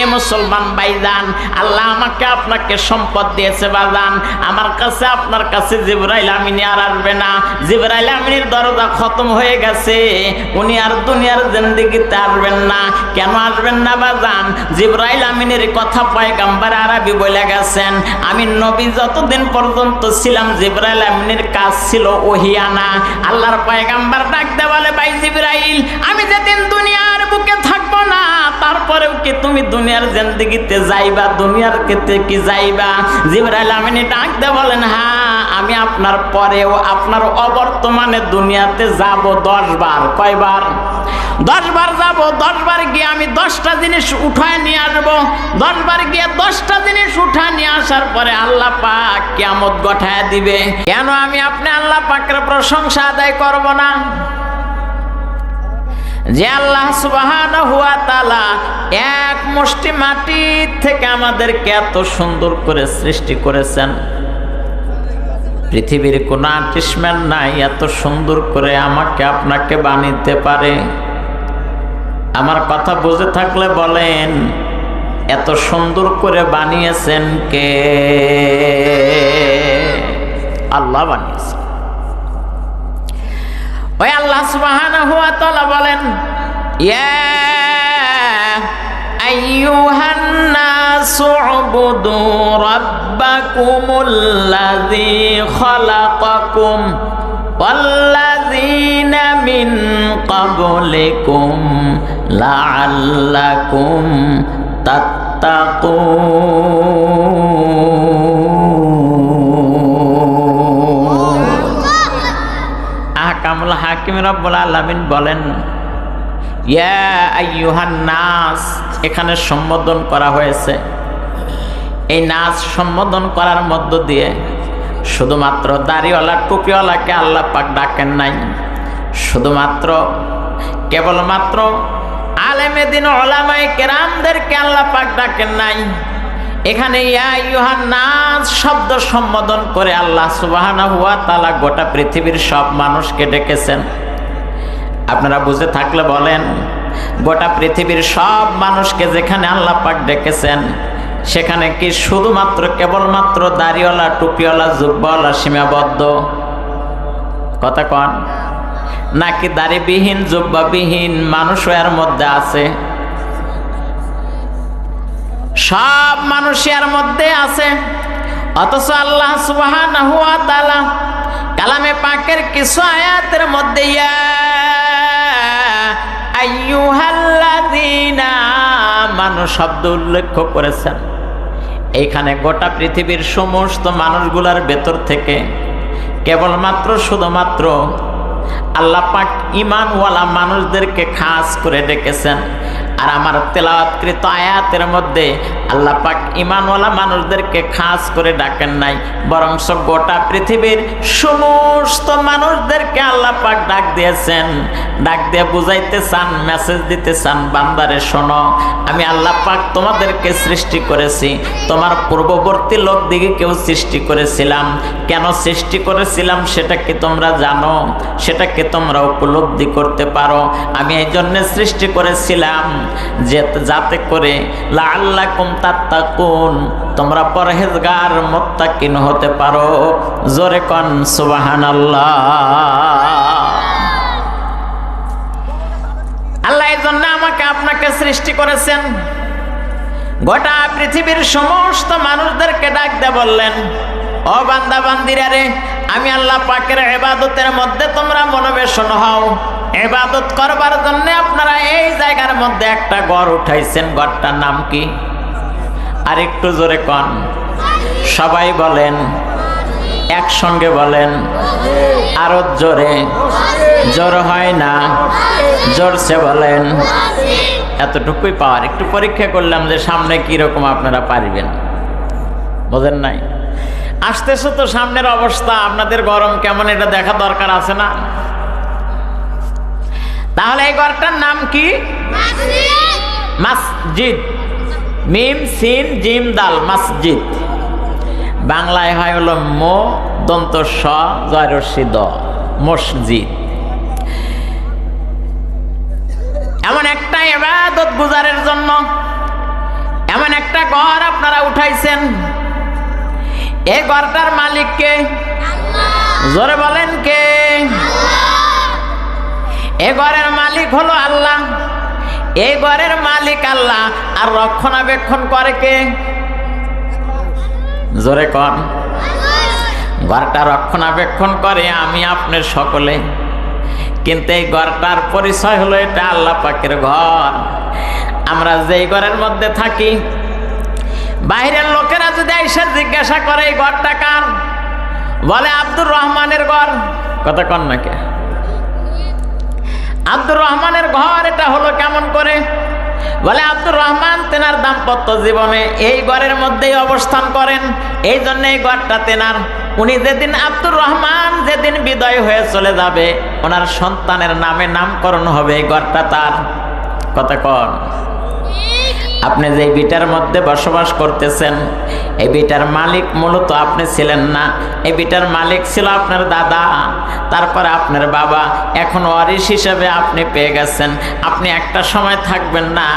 এ মুসলমান ভাইজান, আল্লাহ আমাকে আপনাকে সম্পদ দিয়েছে বাজান আমার কাছে, আপনার কাছে জিবরাইল আমিনী আর আসবে না। জিবরাইল আমিনীর দরজা খতম হয়ে গেছে। উনি আর দুনিয়ার জিন্দিগিতে আসবেন না। কেন আসবেন না বাজান জিবরাইল আমিনের কথা পয়গাম্বার আরবি বলে গেছেন, আমি নবী যতদিন পর্যন্ত ছিলাম, জিবরাইল আমিনের কাজ ছিল ওহিয়ানা। আল্লাহর পয়গাম্বার ডাকতে বলে, ভাই জিবরাইল, আমি যেদিন দুনিয়ার বুকে তারপরেও কি তুমি দুনিয়ার জিন্দিগিতে যাইবা? দুনিয়ার কেতে কি যাইবা? জিবরাইল আমিনী ডাকতে বলেন হ্যাঁ আমি আপনার পরেও আপনার অবর্তমানে দুনিয়াতে যাব দশ বার কয়বার? দশ বার যাব দশ বার গিয়ে আমি দশটা জিনিস উঠায় নিয়ে আসব। দশ বার গিয়ে দশটা জিনিস উঠায় নিয়ে আসার পরে আল্লাহ পাক কিয়ামত গঠায় দিবে। কেন আমি আপনি আল্লাহ পাকের প্রশংসা আদায় করব না? যে আল্লাহ সুবহানাহু ওয়া তাআলা এক মুষ্টি মাটি থেকে আমাদেরকে এত সুন্দর করে সৃষ্টি করেছেন। পৃথিবীর কোন আর্টিস্টম্যান নাই, এত সুন্দর করে আমাকে আপনাকে বানিতে পারে। আমার কথা বুঝে থাকলে বলেন, এত সুন্দর করে বানিয়েছেন কে? আল্লাহ বানিয়েছেন। ওই আল্লাহ সুবহানাহু ওয়া তাআলা বলেন ইয়া আইয়ুহান নাসু উবুদু রাব্বাকুমুল্লাযী খালাকাকুম والذين من قبلكم لعلكم تتقون হাকিম রব্বুল আলামিন বলেন নাস, এখানে সম্বোধন করা হয়েছে। এই নাচ সম্বোধন করার মধ্য দিয়ে শুধুমাত্র দাড়িওয়ালা, টুপিওয়ালাকে আল্লাহ পাক ডাকেন নাই। শুধুমাত্র, কেবলমাত্র আলেমে দিন ওলামাই কেরামদেরকে আল্লাহ পাক ডাকেন নাই। এখানে শব্দ সম্বোধন করে আল্লাহ সুবাহানা হুয়া তালা গোটা পৃথিবীর সব মানুষকে ডেকেছেন। আপনারা বুঝে থাকলে বলেন, গোটা পৃথিবীর সব মানুষকে যেখানে আল্লাহ পাক ডেকেছেন, সেখানে কি শুধুমাত্র কেবলমাত্র দাড়িওয়ালা, টুপিওয়ালা, জুব্বাওয়ালা, সীমাবদ্ধ? কথা কন। নাকি দাড়িবিহীন, জুব্বাবিহীন মানুষও এর মধ্যে আছে? সব মানুষের মধ্যে আছে। অথচ আল্লাহ তাআলা কালামে পাকের কিছু আয়াতের মধ্যে মানুষ শব্দ উল্লেখ করেছেন। এইখানে গোটা পৃথিবীর সমস্ত মানুষগুলার ভেতর থেকে কেবলমাত্র, শুধুমাত্র আল্লাহ পাক ইমানওয়ালা মানুষদেরকে খাস করে ডেকেছেন। আর আমার তেলাওয়াতকৃত আয়াতের মধ্যে আল্লাহ পাক ইমানওয়ালা মানুষদেরকে খাস করে ডাকেন নাই বরং সব গোটা পৃথিবীর সমস্ত মানুষদেরকে আল্লাহ পাক ডাক দিয়েছেন। ডাক দিয়ে বুঝাইতে চান, মেসেজ দিতে চান, বান্দারে শোনো, আমি আল্লাহ পাক তোমাদেরকে সৃষ্টি করেছি। তোমার পূর্ববর্তী লোক দিকে কেউ সৃষ্টি করেছিলাম। কেন সৃষ্টি করেছিলাম সেটা কি তোমরা জানো? সেটা কি তোমরা উপলব্ধি করতে পারো? আমি এই জন্য সৃষ্টি করেছিলাম। যাতে করে তোমরা পরহেজগার, মোত্তাকিন হতে পারো। জোরে কন, সুবহানাল্লাহ। আল্লাহ এই জন্য আমাকে আপনাকে সৃষ্টি করেছেন। গোটা পৃথিবীর সমস্ত মানুষদেরকে ডাক দিয়ে বললেন, ও বান্দা, বান্দিরা রে, আমি আল্লাহ পাকের এবাদতের মধ্যে তোমরা মনোবেশন হও। এবাদত করবার জন্য আপনারা এই জায়গার মধ্যে একটা গড় উঠাইছেন গড়টার নাম কি? আর একটু জোরে কন। সবাই বলেন, একসঙ্গে বলেন, আরও জোরে। জোর হয় না জোরসে বলেন। এতটুকুই পাওয়ার। একটু পরীক্ষা করলাম যে সামনে কি রকম আপনারা পারবেন। বোঝেন নাই? আসতেছে তো সামনের অবস্থা, আপনাদের গরম কেমন এটা দেখা দরকার আছে না? তাহলে এই ঘরটার নাম কি? মসজিদ। মিম সিন জিম দাল মসজিদ। বাংলায় হয় হলো মো দন্ত স জয়রসি দ মসজিদ। এমন একটা এবাদত গুজারের জন্য এমন একটা ঘর আপনারা উঠাইছেন। এই ঘরটার মালিক কে? জোরে বলেন কে? এ ঘরের মালিক হলো আল্লাহ। এই ঘরের মালিক আল্লাহ। আর রক্ষণাবেক্ষণ করে কে? জোরে কন। ঘরটা রক্ষণাবেক্ষণ করে আমি আপনার সকলে। কিন্তু এই ঘরটার পরিচয় হলো এটা আল্লাহ পাকের ঘর। আমরা যেই ঘরের মধ্যে থাকি, বাইরের লোকেরা যদি এসে জিজ্ঞাসা করে, এই ঘরটা কার? বলে, আব্দুর রহমানের ঘর। কথা কন নাকি আব্দুর রহমানের ঘর, এটা হলো কেমন করে? বলে, আব্দুর রহমান তেনার দাম্পত্য জীবনে এই ঘরের মধ্যেই অবস্থান করেন। এই জন্য এই ঘরটা তেনার। উনি যেদিন আব্দুর রহমান যেদিন বিদায় হয়ে চলে যাবে, ওনার সন্তানের নামে নামকরণ হবে এই ঘরটা তার। কথা আপনি যে বিটার মধ্যে বসবাস করতেছেন, এই বিটার মালিক মূলত আপনি ছিলেন না। এই বিটার মালিক ছিল আপনার দাদা, তারপরে আপনার বাবা। এখন ওয়ারিস হিসেবে আপনি পেয়ে গেছেন। আপনি একটা সময় থাকবেন না,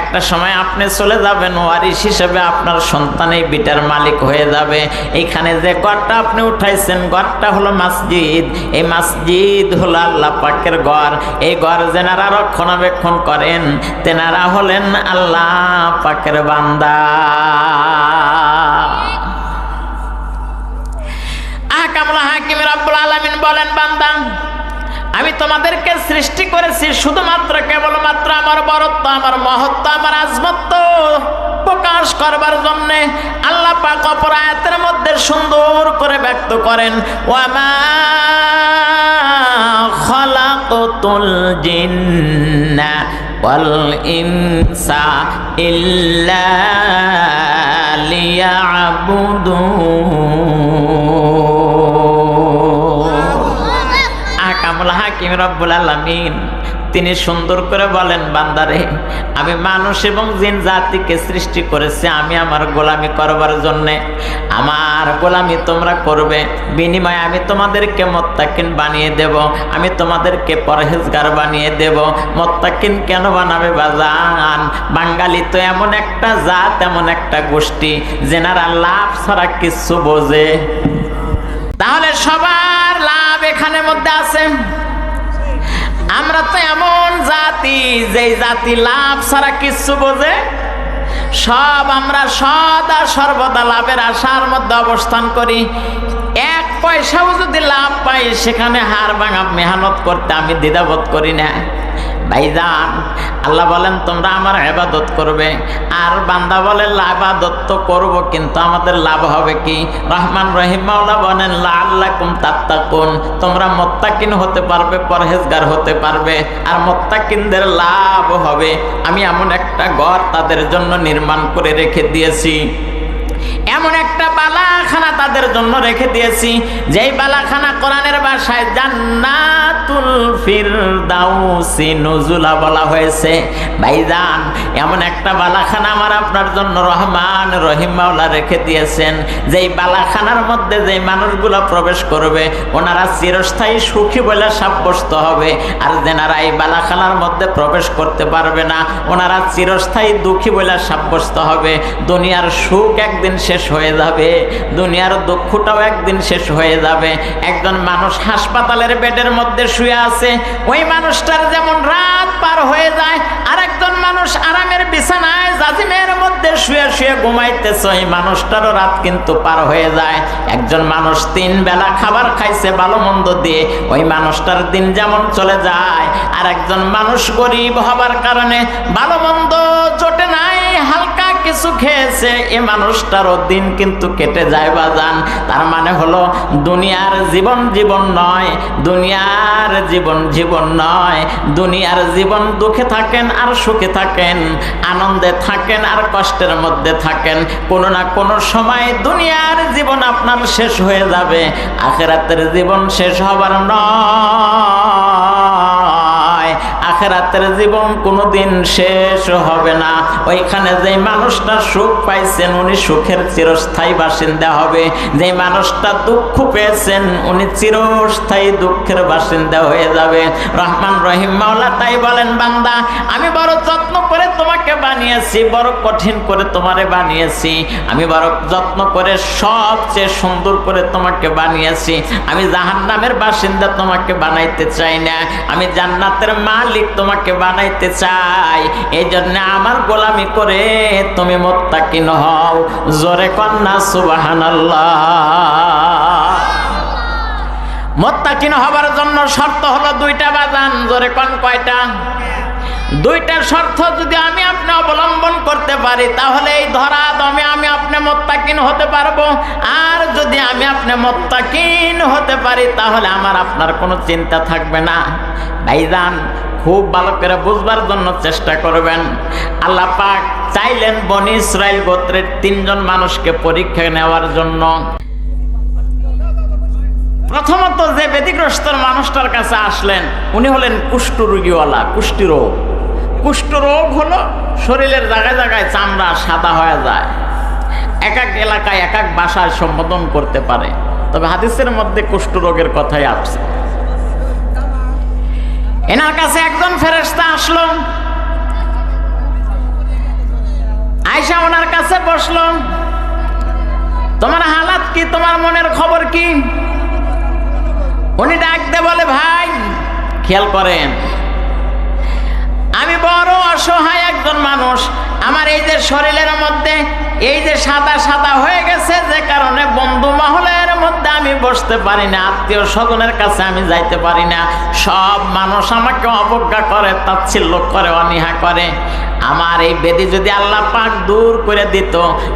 একটা সময় আপনি চলে যাবেন ওয়ারিস হিসেবে আপনার সন্তান এই বিটার মালিক হয়ে যাবে। এইখানে যে ঘরটা আপনি উঠাইছেন, ঘরটা হলো মসজিদ। এই মসজিদ হলো আল্লাহ পাকের ঘর। এই ঘর যেনারা রক্ষণাবেক্ষণ করেন, তেনারা হলেন আল্লাহ। পাকের বান্দা। আহকামুল হাকিম রাব্বুল আলামিন বলেন, বান্দা, আমি তোমাদেরকে সৃষ্টি করেছি শুধুমাত্র কেবলমাত্র আমার বরত্ব, আমার মহত্ব, আমার আজমত্ব প্রকাশ করবার জন্য আল্লাহ পাক অপর মধ্যে সুন্দর করে ব্যক্ত করেন, ওয়ামা খলাকতুল জিন্না ওয়াল ইনসা ইল্লা লিয়াবুদুন আকামুল হাকিম রব্বুল আলামিন তিনি সুন্দর করে বলেন বান্দারে আমি মানুষ এবং জিন জাতিকে সৃষ্টি করেছি, আমি আমার গোলামি করবার জন্যে। আমার গোলামি তোমরা করবে, বিনিময়ে আমি তোমাদেরকে মোত্তাকিন বানিয়ে দেব, আমি তোমাদেরকে পরহেজগার বানিয়ে দেব। মোত্তাকিন কেন বানাবে বাজান? বাঙালি তো এমন একটা জাত, এমন একটা গোষ্ঠী, যেনারা লাভ ছাড়া কিচ্ছু বোঝে। তাহলে সবার লাভ এখানে মধ্যে আছে। আমরা তো এমন জাতি যে জাতি লাভ ছাড়া কিচ্ছু বোঝে, সব আমরা সদা সর্বদা লাভের আশার মধ্যে অবস্থান করি। এক পয়সাও যদি লাভ পাই, সেখানে হার ভাঙা মেহনত করতে আমি দ্বিধাবোধ করি না। ভাইজান আল্লাহ বলেন, তোমরা আমার হেবাদত করবে। আর বান্দা বলে লাভাদত তো করব, কিন্তু আমাদের লাভ হবে কি? রহমান রহিম মাওলা বলেন কুম তাত্তাকুন। তোমরা মত্তাকিন হতে পারবে, পরহেজগার হতে পারবে, আর মোত্তাকিনদের লাভ হবে। আমি এমন একটা ঘর তাদের জন্য নির্মাণ করে রেখে দিয়েছি। এমন একটা বালাখানা তাদের জন্য রেখে দিয়েছি, যেই বালাখানা কোরআনের ভাষায় জান্নাতুল ফিরদাউসি নজুলা বলা হয়েছে। ভাইজান, এমন একটা বালাখানা আমার আপনার জন্য রহমান রহিম মাওলা রেখে দিয়েছেন, যেই বালাখানার মধ্যে যেই মানুষগুলো প্রবেশ করবে, ওনারা চিরস্থায়ী সুখী বলে সাব্যস্ত হবে, আর যেনারা এই বালাখানার মধ্যে প্রবেশ করতে পারবে না, ওনারা চিরস্থায়ী দুঃখী বলে সাব্যস্ত হবে। দুনিয়ার সুখ একদিন শেষ হয়ে যাবে। দুনিয়ার দুঃখটাও একদিন শেষ হয়ে যাবে। একজন মানুষ হাসপাতালের বেডের মধ্যে শুয়ে আছে, ওই মানুষটার যেমন রাত পার হয়ে যায় আর একজন মানুষ আরামের বিছানায় জাজিমের মধ্যে শুয়ে শুয়ে ঘুমাইতেছে, ওই মানুষটারও রাত কিন্তু পার হয়ে যায়। একজন মানুষ তিন বেলা খাবার খাইছে ভালো মন্দ দিয়ে, ওই মানুষটার দিন যেমন চলে যায় আর একজন মানুষ গরিব হবার কারণে ভালো মন্দ জোটে নাই কিছু খেয়েছে এ মানুষটারও দিন কিন্তু কেটে যায় বা যান তার মানে হলো, দুনিয়ার জীবন জীবন নয়, দুনিয়ার জীবন জীবন নয়। দুনিয়ার জীবন দুঃখে থাকেন আর সুখে থাকেন, আনন্দে থাকেন আর কষ্টের মধ্যে থাকেন। কোনো না কোনো সময় দুনিয়ার জীবন আপনার শেষ হয়ে যাবে, আখেরাতের জীবন শেষ হবার নয়। আখেরাতের জীবন কোনোদিন শেষ হবে না। ওইখানে যে মানুষটা সুখ পাইছেন, উনি সুখের চিরস্থায়ী বাসিন্দা হবে। যে মানুষটা দুঃখ পেয়েছেন, উনি চিরস্থায়ী দুঃখের বাসিন্দা হয়ে যাবে। রহমান রহিম মাওলা তাই বলেন, বান্দা, আমি বড় যত্ন করে তোমাকে বানিয়েছি, বড় কঠিন করে তোমারে বানিয়েছি। আমি বড় যত্ন করে সবচেয়ে সুন্দর করে তোমাকে বানিয়েছি। আমি জাহান্নামের বাসিন্দা তোমাকে বানাইতে চাই না। আমি জান্নাতের মালিক তোমাকে বানাইতে চাই। এই জন্য আমার গোলামি করে তুমি মোত্তাকিন হও। জোরে কন্যা, সুবাহানাল্লাহ। মোত্তাকিন হবার জন্য শর্ত হলো দুইটা বাজান। জোরে কন কয়টা? দুইটা শর্ত যদি আমি আপনি অবলম্বন করতে পারি, তাহলে এই ধরা দমে আমি আপনি মোত্তাকিন হতে পারব। আর যদি আমি আপনি মোত্তাকিন হতে পারি, তাহলে আমার আপনার কোনো চিন্তা থাকবে না। ভাইজান খুব ভালো করে বুঝবার জন্য চেষ্টা করবেন। আল্লাহ পাক চাইলেন বনি ইসরায়েল গোত্রের তিনজন মানুষকে পরীক্ষা নেওয়ার জন্য। প্রথমত যে ব্যতিগ্রস্ত মানুষটার কাছে আসলেন, উনি হলেন কুষ্ঠরোগীওয়ালা কুষ্টি রোগ। কুষ্ঠ রোগ হলো শরীরের জায়গায় জায়গায় চামড়া সাদা হয়ে যায়। এক এক এলাকায় এক এক বাসায় সম্বোধন করতে পারে। তবে হাদিসের মধ্যে কুষ্ঠ রোগের কথাই আসছে এনার কাছে একজন ফেরেস্তা আসলো। আয়সা ওনার কাছে বসল। তোমার হালাত কি? তোমার মনের খবর কি? উনি ডাকতে বলে, ভাই, খেয়াল করেন আমি বড় অসহায় একজন মানুষ। আমার এই যে শরীরের মধ্যে, এই যে সাদা সাদা হয়ে গেছে, যে কারণে বন্ধু মহলের মধ্যে আমি বসতে পারি না, আত্মীয় স্বজনের কাছে আমি যাইতে পারি না। সব মানুষ আমাকে অবজ্ঞা করে, তাচ্ছিল্য করে, অনীহা করে। আমার এই বেদি যদি আল্লাহ পাক দূর করে দিত,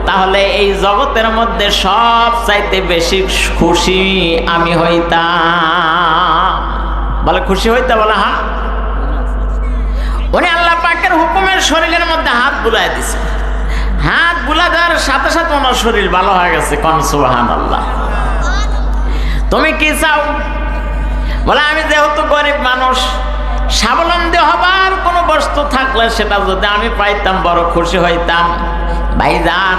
তাহলে এই জগতের মধ্যে সব চাইতে বেশি খুশি আমি হইতাম। বলে খুশি হইতে বলে হ্যাঁ? উনি আল্লাহ পাকের হুকুমের শরীরের মধ্যে হাত বুলাই দিছে। হাত বুলা দেওয়ার সাথে সাথে ওনার শরীর ভালো হয়ে গেছে, কন সুবাহান আল্লাহ তুমি কি চাও? বলে, আমি যেহেতু গরিব মানুষ, স্বাবলম্বী হবার কোনো বস্তু থাকলে সেটা যদি আমি পাইতাম, বড় খুশি হইতাম। ভাইজান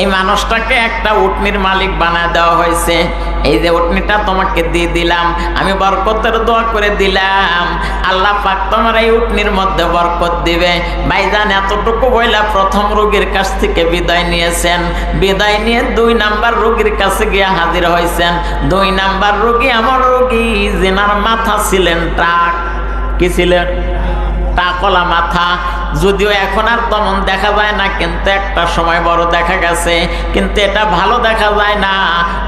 এই মানুষটাকে একটা উটনির মালিক বানায় দেওয়া হয়েছে। এই যে উটনিটা তোমাকে দিয়ে দিলাম, আমি বরকতের দোয়া করে দিলাম। আল্লাহ পাক তোমার এই উটনির মধ্যে বরকত দিবে। ভাইজান, এতটুকু বইলা প্রথম রোগীর কাছ থেকে বিদায় নিয়েছেন। বিদায় নিয়ে দুই নাম্বার রোগীর কাছে গিয়ে হাজির হয়েছেন। দুই নাম্বার রোগী আমার রোগী যেনার মাথা ছিলেন ট্রাক কি ছিলেন? টাকলা মাথা। যদিও এখন আর তেমন দেখা যায় না, কিন্তু একটা সময় বড় দেখা গেছে। কিন্তু এটা ভালো দেখা যায় না।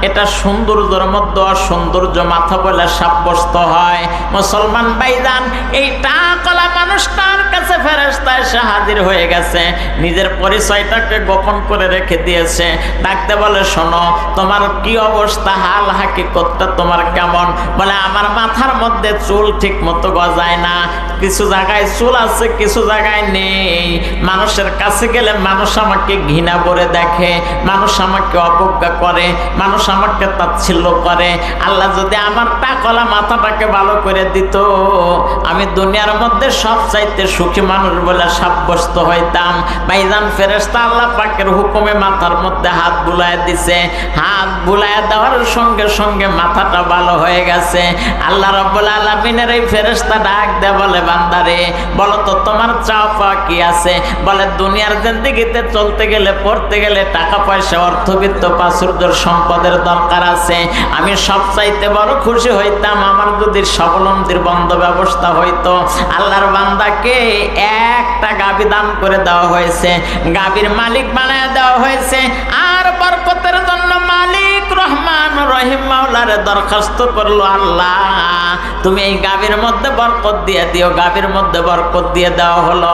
এটা সৌন্দর্যের মধ্যে সৌন্দর্য মাথা বলে সাব্যস্ত হয়। মুসলমান ভাইজান, এই টাকলা মানুষটার কাছে ফেরেস্তা এসে হাজির হয়ে গেছে। নিজের পরিচয়টাকে গোপন করে রেখে দিয়েছে। ডাকতে বলে, শোনো, তোমার কি অবস্থা? হাল হাকিকতটা তোমার কেমন? বলে, আমার মাথার মধ্যে চুল ঠিক মতো গজায় না। কিছু জায়গায় চুল আছে, কিছু জায়গায় নেই। মানুষের কাছে গেলে মানুষ আমাকে ঘৃণা করে দেখে, মানুষ আমাকে অবজ্ঞা করে, মানুষ আমাকে তাচ্ছিল্য করে। আল্লাহ যদি আমার টাকলা মাথাটাকে ভালো করে দিত, আমি দুনিয়ার মধ্যে সব চাইতে সুখী মানুষ বলে সাব্যস্ত হইতাম। ভাইজান ফেরেস্তা আল্লাহ পাকের হুকুমে মাথার মধ্যে হাত বুলায় দিছে। হাত বুলায় দেওয়ার সঙ্গে সঙ্গে মাথাটা ভালো হয়ে গেছে। আল্লাহ রব্বুল আলমিনের এই ফেরেস্তা ডাক দে বলে বান্দারে, বলো তো তোমার চাওয়া কি আছে? বলে, দুনিয়ার জিন্দিগিতে চলতে গেলে, পড়তে গেলে টাকা পয়সা, অর্থবিত্ত, প্রাচুর্যর সম্পদের দরকার আছে। আমি সব চাইতে বড় খুশি হইতাম আমার যদি স্বাবলম্বীর বন্ধ ব্যবস্থা হইতো। আল্লাহর বান্দাকে একটা গাবি দান করে দেওয়া হয়েছে। গাবির মালিক বানায় দেওয়া হয়েছে। আর বরকতের জন্য মালিক রহমান রহিম দরখাস্ত করল আল্লাহ। তুমি এই গাবির মধ্যে বরকত দিয়ে দিও গাবির মধ্যে বরকত দিয়ে দেওয়া হলো।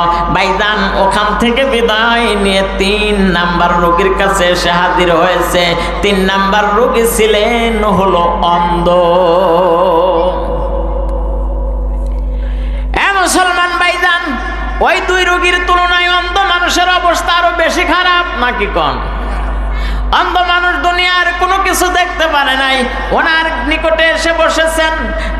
ওখান থেকে বিদায় নিয়ে তিন নাম্বার রোগীর কাছে এসে হাজির হয়েছে। তিন নাম্বার রোগী ছিলেন হলো অন্ধ। মুসলমান ভাইজান, ওই দুই রোগীর তুলনায় অন্ধ মানুষের অবস্থা আরও বেশি খারাপ, নাকি কন? অন্ধ মানুষ দুনিয়ার কোনো কিছু দেখতে পারে নাই। ওনার নিকটে এসে বসেছেন।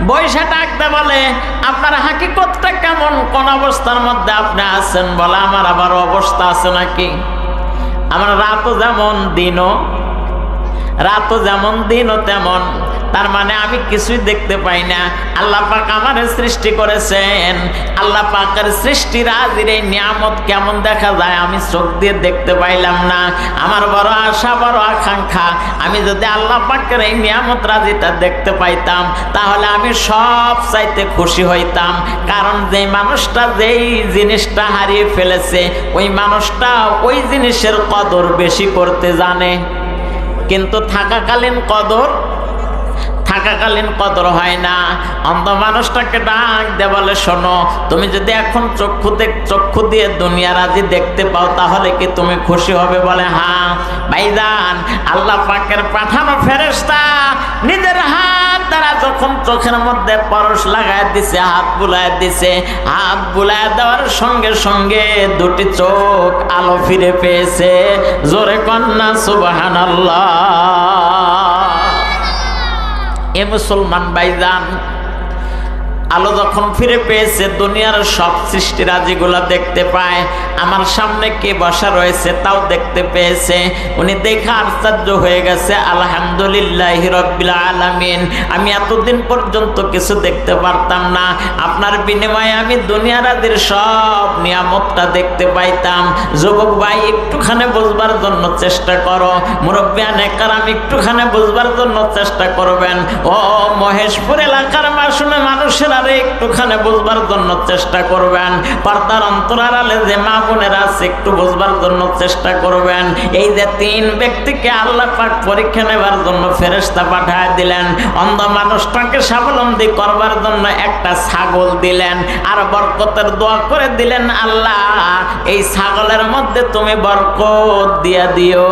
বৈশা ডাকতে বলে, আপনার হাকিকতটা কেমন? কোন অবস্থার মধ্যে আপনি আছেন? বলে, আমার আবার অবস্থা আছে নাকি? আমার রাতও যেমন দিনও, রাতও যেমন দিনও তেমন। তার মানে আমি কিছুই দেখতে পাই না। আল্লাহ পাক আমার সৃষ্টি করেছেন। আল্লাহ পাকের সৃষ্টির আজির এই নিয়ামত কেমন দেখা যায় আমি চোখ দিয়ে দেখতে পাইলাম না। আমার বড় আশা, বড় আকাঙ্ক্ষা, আমি যদি আল্লাহ পাকের এই নিয়ামত রাজিটা দেখতে পাইতাম, তাহলে আমি সব চাইতে খুশি হইতাম। কারণ যে মানুষটা যেই জিনিসটা হারিয়ে ফেলেছে, ওই মানুষটা ওই জিনিসের কদর বেশি করতে জানে। কিন্তু থাকাকালীন কদর থাকাকালীন কদর হয় না। অন্ধ মানুষটাকে ডাক দে শোনো, তুমি যদি এখন চক্ষু চক্ষু দিয়ে দুনিয়া রাজি দেখতে পাও, তাহলে কি তুমি খুশি হবে? বলে হ্যাঁ। ভাইজান, আল্লাহ পাকের পাঠানো ফেরেস্তা নিজের হাত দ্বারা যখন চোখের মধ্যে পরশ লাগায় দিছে, হাত বুলায় দিছে, হাত বুলায় দেওয়ার সঙ্গে সঙ্গে দুটি চোখ আলো ফিরে পেয়েছে। জোরে কন্যা সুবাহান এ মুসলমান ভাইজান আলো যখন ফিরে পেয়েছে, দুনিয়ার সব সৃষ্টিরাজিগুলো দেখতে পায়। আমার সামনে কে বসা রয়েছে তাও দেখতে পেয়েছে। উনি দেখে আশ্চর্য হয়ে গেছে, আলহামদুলিল্লাহ রব্বিল আলামিন, আমি এতদিন পর্যন্ত কিছু দেখতে পারতাম না। আপনার বিনিময়ে আমি দুনিয়ারাদির সব নিয়ামতটা দেখতে পাইতাম। যুবক ভাই, একটুখানে বুঝবার জন্য চেষ্টা করো। মুরব্বী নেকার আমি একটুখানে বুঝবার জন্য চেষ্টা করবেন। ও মহেশপুর এলাকার মাসুমে মানুষেরা আরে একটুখানে বুঝবার জন্য চেষ্টা করবেন। পর্দার অন্তরালে যে মা বোনেরা আছে, একটু বুঝবার জন্য চেষ্টা করবেন। এই যে তিন ব্যক্তিকে আল্লাহ পাক পরীক্ষা নেবার জন্য ফেরেস্তা পাঠায় দিলেন। অন্ধ মানুষটাকে স্বাবলম্বী করবার জন্য একটা ছাগল দিলেন। আর বরকতের দোয়া করে দিলেন, আল্লাহ, এই ছাগলের মধ্যে তুমি বরকত দিয়া দিও।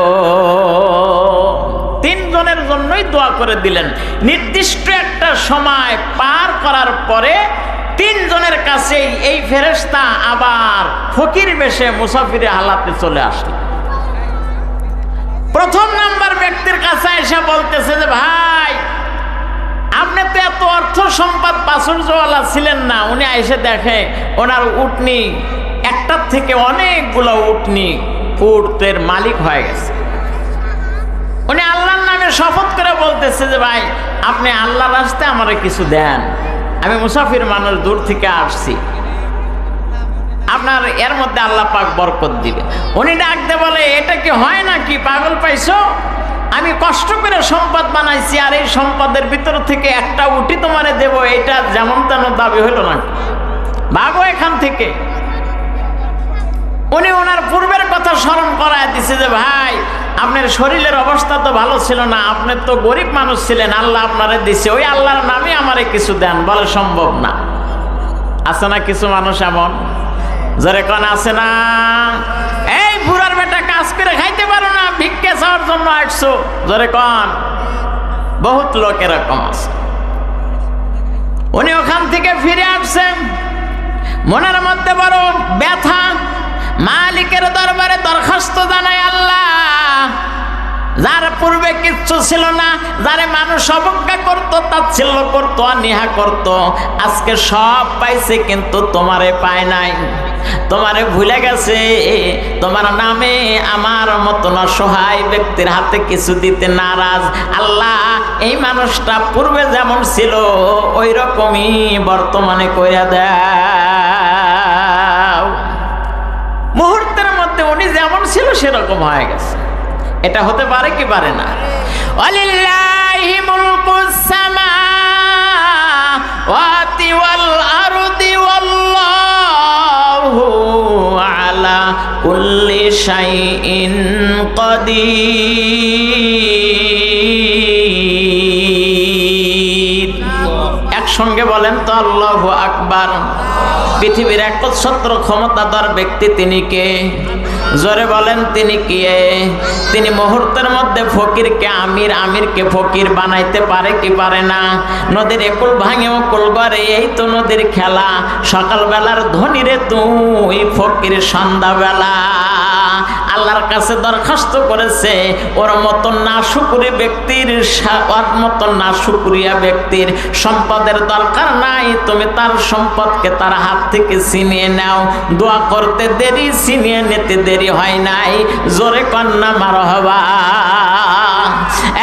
তিনজনের জন্যই দোয়া করে দিলেন। নির্দিষ্ট একটা সময় পার করার পরে তিনজনের কাছেই এই ফেরেস্তা আবার ফকির বেশে মুসাফিরে হালাতে চলে আসলো। প্রথম নাম্বার ব্যক্তির কাছে এসে বলতেছে যে, ভাই, আপনি তো এত অর্থ সম্পদ পাশুর্যওয়ালা ছিলেন না। উনি এসে দেখে, ওনার উটনি একটার থেকে অনেকগুলো উটনি উটের মালিক হয়ে গেছে। উনি আল্লাহর নামে শপথ করে বলতেছে যে, ভাই, আপনি আল্লাহ রাস্তায় আমার কিছু দেন। আমি মুসাফির মানুষ, দূর থেকে আসছি। আপনার এর মধ্যে আল্লাহ পাক বরকত দিবে। উনি ডাকতে বলে, এটা কি হয় নাকি? পাগল পাইছো? আমি কষ্ট করে সম্পদ বানাইছি আর এই সম্পদের ভিতর থেকে একটা উঠি তোমারে দেব। এটা যেমন তেন দাবি হইল না। ভাগো এখান থেকে। উনি ওনার পূর্বের কথা স্মরণ করায় দিছে যে, ভাই আপনার শরীরের অবস্থা তো ভালো ছিল না, আপনি তো গরিব মানুষ ছিলেন, আল্লাহ আপনারে দিছে। ওই আল্লাহর নামে আমারে কিছু দেন, বলে সম্ভব না। আছে না কিছু মানুষ এমন? জরে কন, আছে না? এই বুড়ার বেটা কাজ করে খাইতে পারো না, ভিক্ষে চাওয়ার জন্য আসছো। জরে কন, বহুত লোক এরকম আছে। উনি ওখান থেকে ফিরে আসছেন। মনের মধ্যে বড় ব্যথা মালিকের দরবারে দরখাস্ত জানায় আল্লাহ। যার পূর্বে কিচ্ছু ছিল না, যারে মানুষ অবজ্ঞা করতো তাচ্ছিল্য করতো নিহা করতো। আজকে সব পাইছে, কিন্তু তোমারে পায় নাই। তোমারে ভুলে গেছে, তোমার নামে আমার মতন সহায় ব্যক্তির হাতে কিছু দিতে নারাজ। আল্লাহ, এই মানুষটা পূর্বে যেমন ছিল ওই রকমই বর্তমানে কইরা দেয়। সেরকম হয়ে গেছে? এটা হতে পারে কি পারে না? অলিল্লাহি মুলকুস আলা একসঙ্গে বলেন তো, আল্লাহু আকবার। পৃথিবীর একচ্ছত্র ক্ষমতাধর ব্যক্তি তিনি কে? জোরে বলেন, তিনি কে? তিনি মুহূর্তের মধ্যে ফকিরকে, আমির, আমিরকে ফকির বানাইতে পারে কি পারে না? নদীর একুল ভাঙে ওকুল গড়ে, এই তো নদীর খেলা। সকালবেলার ধনীরে তুই ফকির, সন্ধ্যাবেলা। আল্লাহর কাছে দরখাস্ত করেছে, ওর মতো না শুকুরি ব্যক্তির ওর মতো না শুকুরিয়া ব্যক্তির সম্পদের দরকার নাই, তুমি তার সম্পদকে তার হাত থেকে ছিনিয়ে নাও। দোয়া করতে দেরি, ছিনিয়ে নিতে দেরি হয় নাই। জোরে কন্যা মার হবা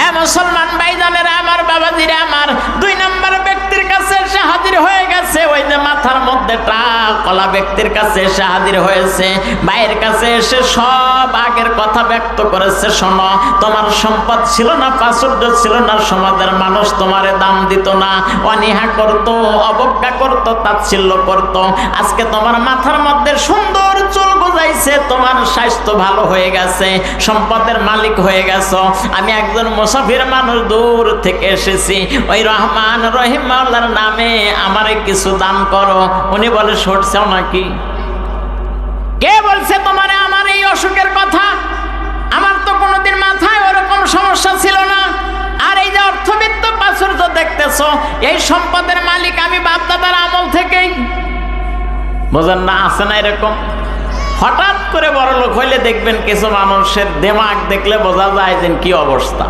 এ মুসলমান ভাইজানেরা, আমার বাবাজিরা, আমার দুই নম্বর ব্যক্তির কাছে এসে হাজির হয়ে গেছে, ওই যে মাথার মধ্যে টাক কলা ব্যক্তির কাছে এসে হাজির হয়েছে, ভাইয়ের কাছে এসে সব আগের কথা ব্যক্ত করেছে, শোনো, তোমার সম্পদ ছিল না, প্রাচুর্য ছিল না, সমাজের মানুষ তোমারে দাম দিত না, অনীহা করতো, অবজ্ঞা করতো, তাচ্ছিল্য করতো। আজকে তোমার মাথার মধ্যে সুন্দর চুল গজাইছে তোমার স্বাস্থ্য ভালো হয়ে গেছে, সম্পদের মালিক হয়ে গেছো। আমি একজন মুসাফির মানুষ, দূর থেকে এসেছি। ওই রহমান রহিম মাওলার নামে আমারে কিছু দান করো। উনি বলে সরছেও নাকি? কে বলছে তোমারে আমার এই অসুখের কথা? আমার তো কোনোদিন মাথায় ওরকম সমস্যা ছিল না। আর এই যে অর্থবিত্ত প্রাচুর্য দেখতেছো, এই সম্পদের মালিক আমি বাপদাদার আমল থেকেই। বোঝেন না, আছে না এরকম? হঠাৎ করে বড় লোক হইলে দেখবেন কিছু মানুষের দেমাগ দেখলে বোঝা যায় যে কি অবস্থা।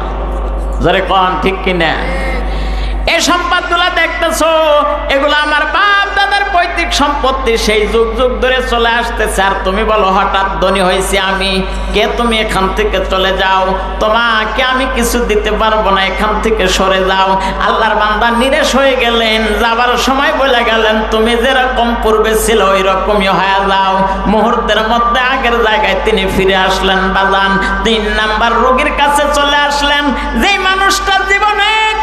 যারে কন, ঠিক কিনা? এই সম্পদগুলা দেখতেছো? এগুলো আমার বাপ দাদার পৈতৃক সম্পত্তি। সেই যুগ যুগ ধরে চলে আসতেছে। আর তুমি বলো, হঠাৎ ধনী হয়েছি আমি। কে তুমি এখান থেকে চলে যাও? তোমাকে আমি কিছু দিতে পারব না। এখান থেকে সরে যাও। আল্লাহর বান্দা নিরেশ হয়ে গেলেন। যাবার সময় বলে গেলেন, তুমি যেরকম পূর্বে ছিল ওই রকমই হয়ে যাও। মুহূর্তের মধ্যে আগের জায়গায় তিনি ফিরে আসলেন বাজান। তিন নাম্বার রোগীর কাছে চলে আসলেন। যেই মানুষটা জীবনে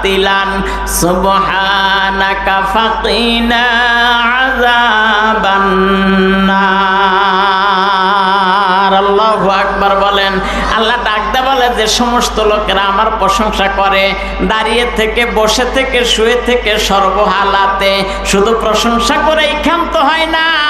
باطلا سبحانك فقنا عذاب النار আল্লাহু আকবার বলেন আল্লাহ ডাকতে বলে যে সমস্ত লোকেরা আমার প্রশংসা করে দাঁড়িয়ে থেকে বসে থেকে শুয়ে থেকে সর্বহালাতে শুধু প্রশংসা করেই ক্ষান্ত হয় না আল্লাহ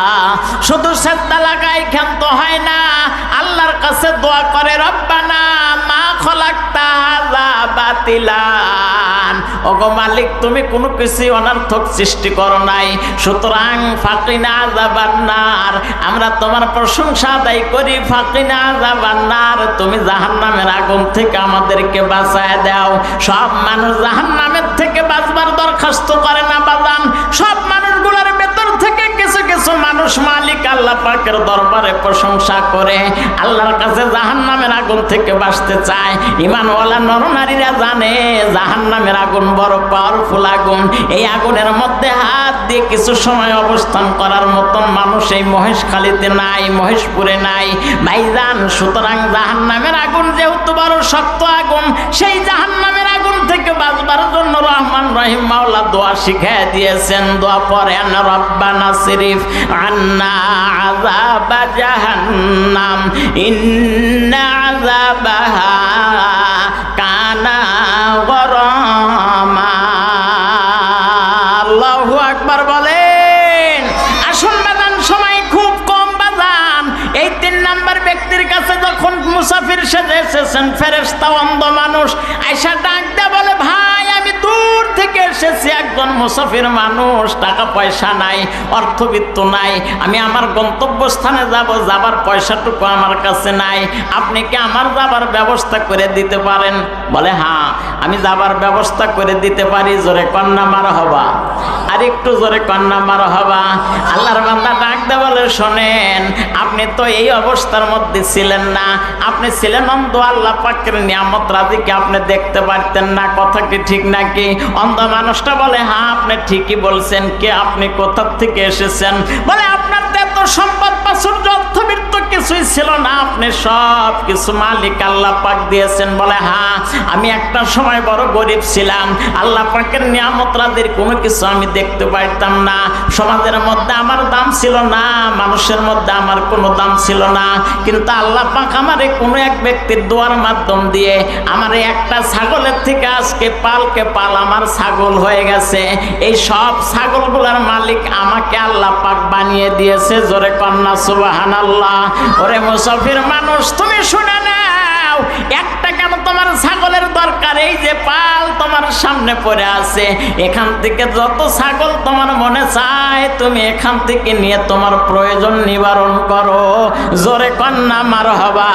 শুধু সেজদা লাগাই ক্ষান্ত হয় না। আল্লাহর কাছে দোয়া করে, রব্বানা মা খলাক্তা বাতিলান। ওগো মালিক, তুমি কোনো কিছু অনর্থক সৃষ্টি করো নাই। সুতরাং ফাকিনা যাবান্নার আমরা তোমার প্রশংসা আদায় করি। ফাকিনা যাবান্নার তুমি জাহান্নামের আগুন থেকে আমাদেরকে বাঁচায় দাও। সব মানুষ জাহান্নামের থেকে বাঁচবার দরখাস্ত করে না বাজান সব আল্লাহ পাকের দরবারে প্রশংসা করে, আল্লাহর কাছে জাহান্নামের আগুন থেকে বাঁচতে চায়। ইমানওয়ালা নরনারীরা জানে, জাহান্নামের আগুন বড় পাওয়ারফুল আগুন। এই আগুনের মধ্যে হাত দিয়ে কিছু সময় অবস্থান করার মতন মানুষ এই মহেশখালীতে নাই, মহেশপুরে নাই। ভাইজান, সুতরাং জাহান্নামের আগুন যেহেতু বড় শক্ত আগুন, সেই জাহান্নামের আগুন থেকে বাঁচবার জন্য রহমান রহিম মাওলা দোয়া শিখাই দিয়েছেন, দোয়া পড়েন, রব্বানা শরীফ আন্না জাহান্নাম, ইন্না কানা আল্লাহু আকবার বলেন। সময় খুব কম এই তিন নাম্বার ব্যক্তির কাছে যখন মুসাফির সেজে এসেছেন ফেরেস্তা অন্ধ মানুষ। আইসা ডাক দূর থেকে এসেছি একজন মুসাফির মানুষ, টাকা পয়সা নাই, অর্থবিত্ত নাই, আমি আমার গন্তব্যস্থানে যাব, যাবার পয়সাটুকু আমার কাছে নাই, আপনি কি আমার যাবার ব্যবস্থা করে দিতে পারেন? বলে হ্যাঁ। আমি যাবার ব্যবস্থা করে দিতে পারি, জোরে কন্যা মার হবা। আর একটু জোরে কন্যা মার হবা। আল্লাহর বান্দা ডাকতে বলে, শোনেন, আপনি তো এই অবস্থার মধ্যে ছিলেন না। আপনি ছিলেন অন্ধ, আল্লাহ পাকের নিয়ামত রাজিকে আপনি দেখতে পারতেন না? কথা কি ঠিক নাকি? অন্ধ মানুষটা বলে হ্যাঁ আপনি ঠিকই বলছেন। কে আপনি কোথা থেকে এসেছেন? বলে, আপনার তো সম্পদ প্রাচুর্য অর্থবৃত্ত কিছুই ছিল না। আপনি সব কিছু মালিক আল্লাহ পাক দিয়েছেন বলে হ্যাঁ আমি একটা সময় বড় গরিব ছিলাম। আল্লাহ পাকের নিয়ামত রাজির কোনো কিছু আমি দেখতে পারতাম না। সমাজের মধ্যে আমার দাম ছিল না, মানুষের মধ্যে আমার কোনো দাম ছিল না। কিন্তু আল্লাহ পাক আমারে কোনো এক ব্যক্তির দোয়ার মাধ্যম দিয়ে আমার একটা ছাগলের থেকে আজকে পালকে পাল আমার ছাগল হয়ে গেছে। এই সব ছাগলগুলোর মালিক আমাকে আল্লাহ পাক বানিয়ে দিয়েছে। জোরে কন্যা সুবাহান আল্লাহ ওরে মুসাফির মানুষ, তুমি শুনে নাও, একটা কেন তোমার ছাগলের দরকার? এই যে পাল তোমার সামনে পড়ে আছে, এখান থেকে যত ছাগল তোমার মনে চায়, তুমি এখান থেকে নিয়ে তোমার প্রয়োজন নিবারণ করো। জোরে কন্যা মার হবা